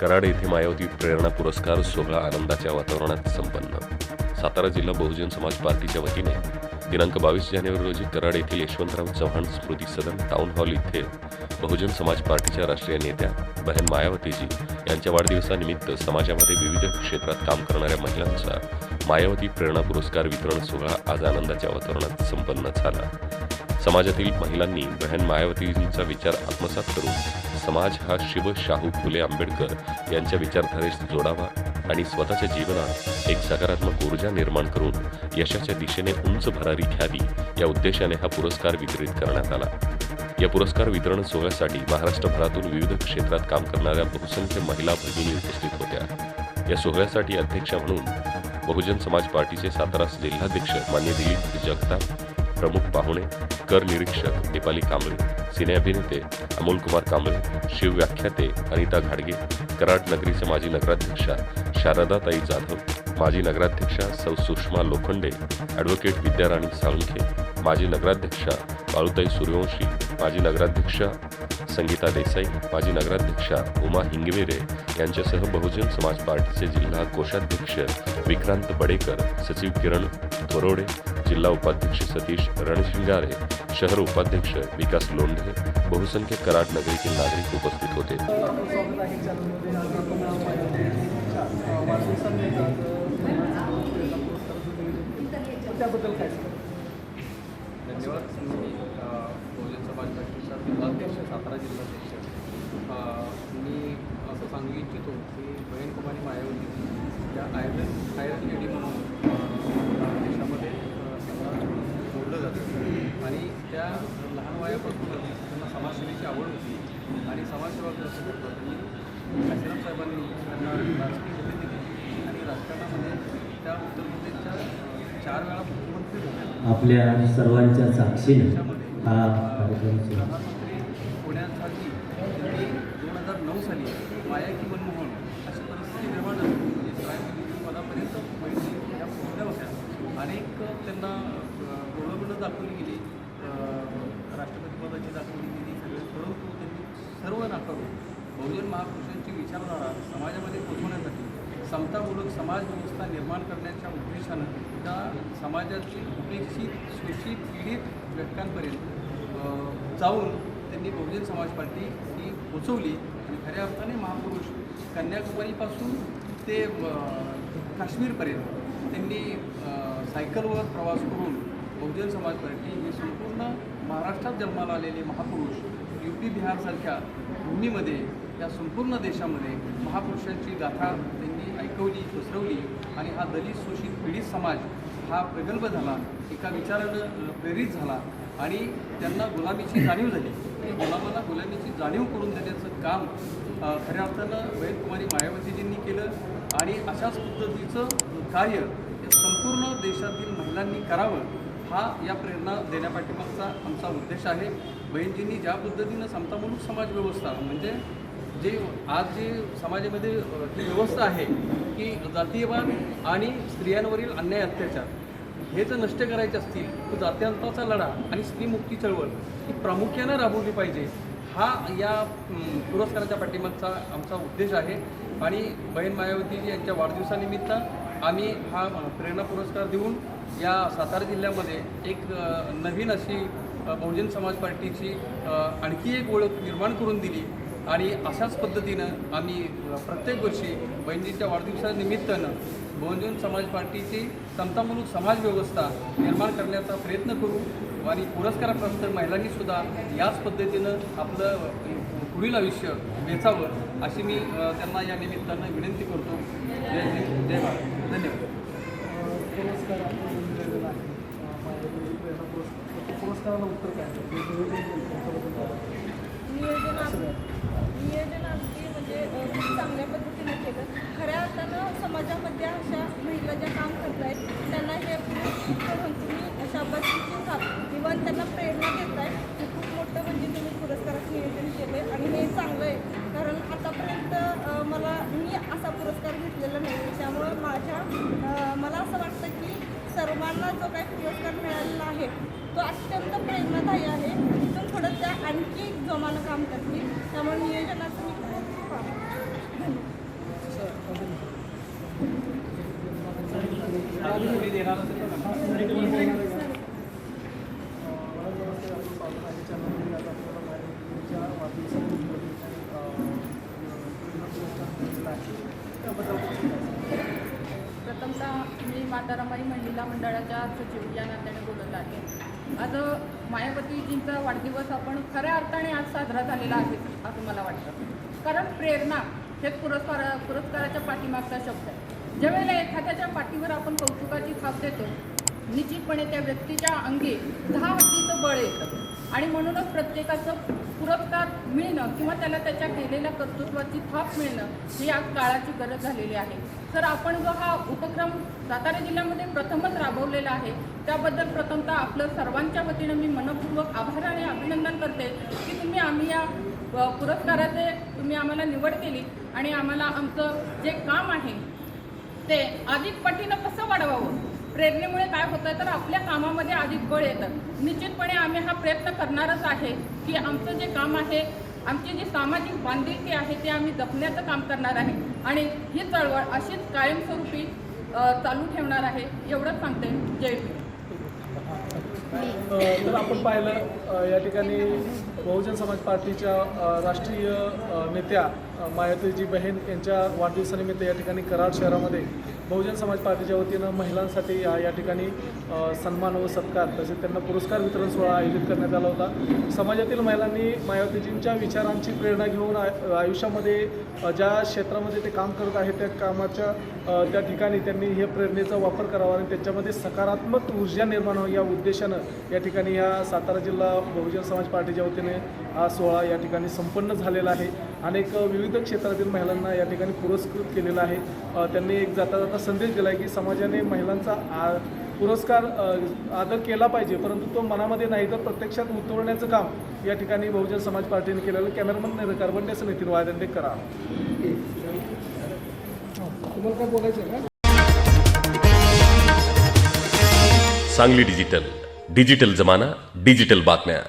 कराड येथे मायावती प्रेरणा पुरस्कार सोहळा आनंदाच्या वातावरणात संपन्न. सातारा जिल्हा बहुजन समाज पार्टीच्या वतीने दिनांक बावीस जानेवारी रोजी कराड येथील यशवंतराव चव्हाण स्मृती सदन टाउन हॉल इथे बहुजन समाज पार्टीच्या राष्ट्रीय नेत्या बहन मायावतीजी यांच्या वाढदिवसानिमित्त समाजामध्ये विविध क्षेत्रात काम करणाऱ्या महिलांचा मायावती प्रेरणा पुरस्कार वितरण सोहळा आज आनंदाच्या वातावरणात संपन्न झाला. समाजातील महिलांनी बहन मायावतींचा विचार आत्मसात करून समाज हा शिव शाहू फुले आंबेडकर यांच्या विचारधारेस जोडावा आणि स्वतःच्या जीवनात एक सकारात्मक ऊर्जा निर्माण करून यशाच्या दिशेने उंच भरारी घ्यावी या उद्देशाने हा पुरस्कार वितरित करण्यात आला. या पुरस्कार वितरण सोहळ्यासाठी महाराष्ट्रभरातून विविध क्षेत्रात काम करणाऱ्या बहुसंख्य महिला भगिनी उपस्थित होत्या. या सोहळ्यासाठी अध्यक्ष म्हणून बहुजन समाज पार्टीचे सातारा जिल्हाध्यक्ष मान्य दिलीप जगताप प्रमुख पाहुणे कर निरीक्षक दीपाली कांबळे सिने अभिनेते अमोल कुमार कांबळे शिव व्याख्याते अनिता घाडगे कराड नगरीचे माजी नगराध्यक्षा शारदाताई जाधव माजी नगराध्यक्षा सौ सुषमा लोखंडे ॲडव्होकेट विद्याराणी साळुंखे माजी नगराध्यक्षा बाळूताई सूर्यवंशी माजी नगराध्यक्षा संगीता देसाई माजी नगराध्यक्षा उमा हिंगवेरे यांच्यासह बहुजन समाज पार्टीचे जिल्हा कोषाध्यक्ष विक्रांत बडेकर सचिव किरण थोरोडे जिल्हा उपाध्यक्ष सतीश रणशिंगारे शहर उपाध्यक्ष विकास लोंढे बहुसंख्य कराड नगरीतील नागरिक उपस्थित होते. धन्यवाद. मी बहुजन समाज पार्टीचा जिल्हाध्यक्ष सातारा जिल्हाध्यक्ष मी असं सांगू इच्छितो की बहीण कुमारी मायावती या आयरन आयरन लेडी म्हणून अ, देशामध्ये अ, त्यांना जोडलं जातं आणि त्या लहान वयापासूनच त्यांना समाजसेवेची आवड होती आणि समाजसेवा कसं करतो त्यांनी काशीराम साहेबांनी त्यांना राजकीय पद्धती दिली आणि राजकारणामध्ये त्या उत्तर प्रदेशच्या अ, चार वेळा मुख्यमंत्री झाल्या आपल्या सर्वांच्या साक्षीने हा कार्यक्रम होण्यासाठी दोन हजार नऊ साली माया की मनमोहन अशी परिस्थिती निर्माण झाली म्हणजे पदापर्यंत महिला या पोहोचल्या होत्या. अनेक त्यांना दाखवली गेली. अं, राष्ट्रपती पदाची दाखवली गेली. सगळे परंतु त्यांनी सर्व नाकारून. बहुजन महापुरुषांची विचारधारा समाजामध्ये पोहोचवण्यासाठी समतामूलक समाज व्यवस्था निर्माण करण्याच्या उद्देशानं त्या समाजातील उपेक्षित शोषित पीडित व्यक्तांपर्यंत जाऊन त्यांनी बहुजन समाज पार्टी ही पोचवली. आणि खऱ्या अर्थाने महापुरुष कन्याकुमारीपासून ते काश्मीरपर्यंत त्यांनी सायकलवर प्रवास करून बहुजन समाज पार्टी ही संपूर्ण महाराष्ट्रात जन्माला आलेले महापुरुष यू पी बिहारसारख्या भूमीमध्ये या संपूर्ण देशामध्ये महापुरुषांची गाथा त्यांनी ऐकवली पसरवली आणि हा दलित शोषित पीडित समाज हा प्रगल्भ झाला एका विचारानं प्रेरित झाला आणि त्यांना गुलामीची जाणीव झाली. गुलामाला गुलामीची जाणीव करून देण्याचं काम खऱ्या अर्थानं वैदकुमारी मायावतीजींनी केलं आणि अशाच पद्धतीचं कार्य हे संपूर्ण देशातील महिलांनी करावं हा या प्रेरणा देण्यापाठीमागचा आमचा उद्देश आहे. बहीणजींनी ज्या पद्धतीनं समतामूलक समाज व्यवस्था म्हणजे जे आज जे समाजामध्ये अ, जी व्यवस्था आहे की जातीयवाद आणि स्त्रियांवरील अन्याय अत्याचार हे जर नष्ट करायचे असतील तर जात्यांताचा लढा आणि स्त्रीमुक्ती चळवळ ही प्रामुख्यानं राबवली पाहिजे. हा या पुरस्काराच्या पाठिंबाचा आमचा उद्देश आहे. आणि बहीण मायावतीजी यांच्या वाढदिवसानिमित्त आम्ही हा प्रेरणा पुरस्कार देऊन या सातारा जिल्ह्यामध्ये एक नवीन अशी बहुजन समाज पार्टीची आणखी एक ओळख निर्माण करून दिली. आणि अशाच पद्धतीनं आम्ही प्रत्येक वर्षी बहिणीच्या वाढदिवसानिमित्तानं बहुजन समाज पार्टीची समतामूलक समाज व्यवस्था निर्माण करण्याचा प्रयत्न करू आणि पुरस्काराप्राप्त महिलांनीसुद्धा याच पद्धतीनं आपलं पुढील आयुष्य वेचावं अशी मी त्यांना या निमित्तानं विनंती करतो. जय हिंद जय भारत. धन्यवाद. पुरस्कार पुरस्काराला उत्तर काय? नियोजन केलं नियोजन अग- अगदी म्हणजे खूप चांगल्या पद्धतीने केलं. खऱ्या अर्थानं समाजामध्ये अशा महिला ज्या काम करत आहेत त्यांना हे पुरस्कार म्हणून तुम्ही शाबासकीची इव्हन त्यांना प्रेरणा देत आहे हे खूप मोठं म्हणजे तुम्ही पुरस्काराचं नियोजन केलं आहे आणि हे चांगलं आहे कारण आतापर्यंत मला मी असा पुरस्कार घेतलेला नाही. त्यामुळं माझ्या मला असं वाटतं की सर्वांना जो काही पुरस्कार मिळालेला आहे तो अत्यंत प्रेम आणखी एक जमानं काम करते. त्यामुळे नियोजनाचं मी वाढदिवसानिमित्त त्याबद्दल प्रथमतः महिला मंडळाच्या सचिव या नात्याने बोलत आहे. आज मायावतीजींचा वाढदिवस आपण खऱ्या अर्थाने आज साजरा झालेला आहे असं मला वाटतं. कारण प्रेरणा हे पुरस्कार पुरस्काराच्या पाठीमागचा शब्द आहे. ज्यावेळेला एखाद्याच्या पाठीवर आपण कौतुकाची थाप देतो निश्चितपणे त्या व्यक्तीच्या अंगी दहा हत्तीचं बळ येतं. आणि म्हणूनच प्रत्येकाचं पुरस्कार मिळणं किंवा त्याला त्याच्या केलेल्या कर्तृत्वाची थाप मिळणं ही आज काळाची गरज झालेली आहे. तर आपण जो हा उपक्रम सातारा जिल्ह्यामध्ये प्रथमच राबवलेला आहे त्याबद्दल प्रथमतः आपलं सर्वांच्या वतीनं मी मनपूर्वक आभार आणि अभिनंदन करते की तुम्ही आम्ही या पुरस्काराचे तुम्ही आम्हाला निवड केली आणि आम्हाला आमचं जे काम आहे ते अधिक पटीनं कसं वाढवावं? प्रेरणेमुळे काय होतं तर आपल्या कामामध्ये अधिक बळ येतं. निश्चितपणे आम्ही हा प्रयत्न करणारच आहे की आमचं जे काम आहे आमची जी सामाजिक बांधिलकी आहे ते आम्ही जपण्याचं काम करणार आहे. आणि ही चळवळ अशीच कायमस्वरूपी चालू ठेवणार आहे एवढंच सांगते. जय भीम तर आपण पाहिलं या ठिकाणी बहुजन समाज पार्टीच्या राष्ट्रीय नेत्या मायातीजी बहीण यांच्या वाढदिवसानिमित्त या ठिकाणी कराड शहरामध्ये बहुजन समाज पार्टीच्या वतीनं महिलांसाठी या या ठिकाणी सन्मान व सत्कार तसेच त्यांना पुरस्कार वितरण सोहळा आयोजित करण्यात आला होता. समाजातील महिलांनी मायावतीजींच्या विचारांची प्रेरणा घेऊन आय- आयुष्यामध्ये ज्या क्षेत्रामध्ये ते काम करत आहेत त्या कामाच्या त्या ठिकाणी त्यांनी हे प्रेरणेचा वापर करावा आणि त्याच्यामध्ये सकारात्मक ऊर्जा निर्माण व्हावी या उद्देशानं या ठिकाणी ह्या सातारा जिल्हा बहुजन समाज पार्टीच्या वतीने हा सोहळा या ठिकाणी संपन्न झालेला आहे. अनेक विविध क्षेत्रातील महिलांना या ठिकाणी पुरस्कृत केलेला आहे. त्यांनी एक जाता जाता संदेश दिला आहे की समाजाने महिलांचा आ पुरस्कार आदर केला पाहिजे परंतु तो मनामध्ये नाही तर प्रत्यक्षात उतरवण्याचं काम या ठिकाणी बहुजन समाज पार्टीने केलेलं. कॅमेरामन निर्विकार बंडेसं नितीन वायदंडे करा. तुम्हाला काय बोलायचं सांगली डिजिटल. डिजिटल जमाना डिजिटल बातम्या.